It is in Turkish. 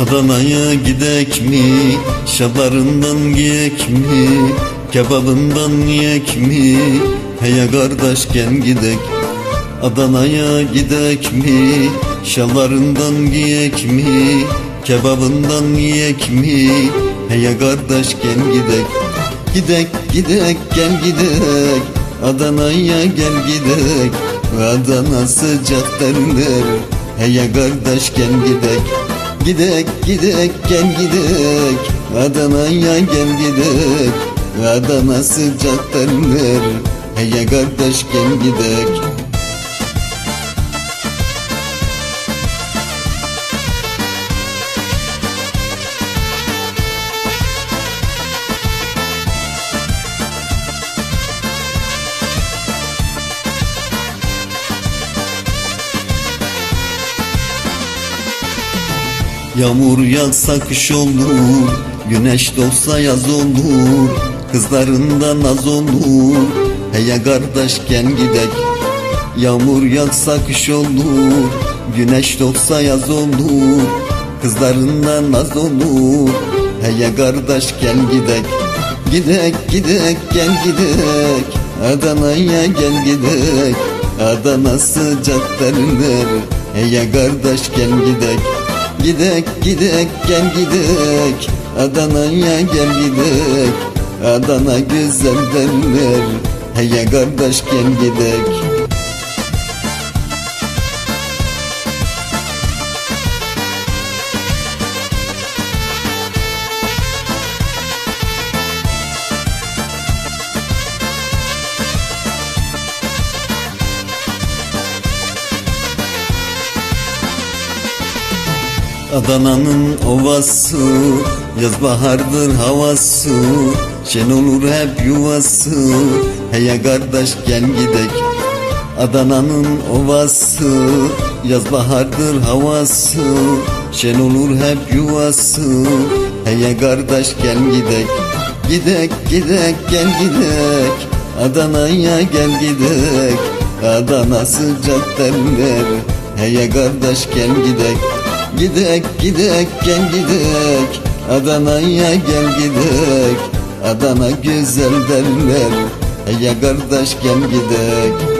Adana'ya gidek mi? Şalarından giyek mi? Kebabından yiyek mi? Heya kardeş gel gidek Adana'ya gidek mi? Şalarından giyek mi? Kebabından yiyek mi? Heya kardeş gel gidek Gidek gidek gel gidek Adana'ya gel gidek Adana sıcak derler Heya kardeş gel gidek Gidek gidek gel gidek. Adana'ya gel gidek. Adana sıcak derler Heya kardeş gel gidek Yağmur yağsa kış olur Güneş doğsa yaz olur Kızlarından az olur. Heya kardeş gel gidek. Yağmur yağsa kış olur Güneş doğsa yaz olur Kızlarından az olur. Heya kardeş gel gidek. Gidek gidek gel gidek. Adana'ya gel gidek. Adana sıcak derler Heya kardeş gel gidek Gidek gidek gel gidek. Adana'ya gel gidek. Adana güzel derler. Heya kardeş gel gidek Adana'nın ovası Yaz bahardır havası Şen olur hep yuvası. Heya kardeş gel gidek Adana'nın ovası Yaz bahardır havası Şen olur hep yuvası. Heya kardeş gel gidek Gidek gidek gel gidek Adana'ya gel gidek Adana sıcak derler Heya kardeş gel gidek Gidek gidek gel gidek. Adana'ya gel gidek. Adana güzel derler. Heya kardeş gel gidek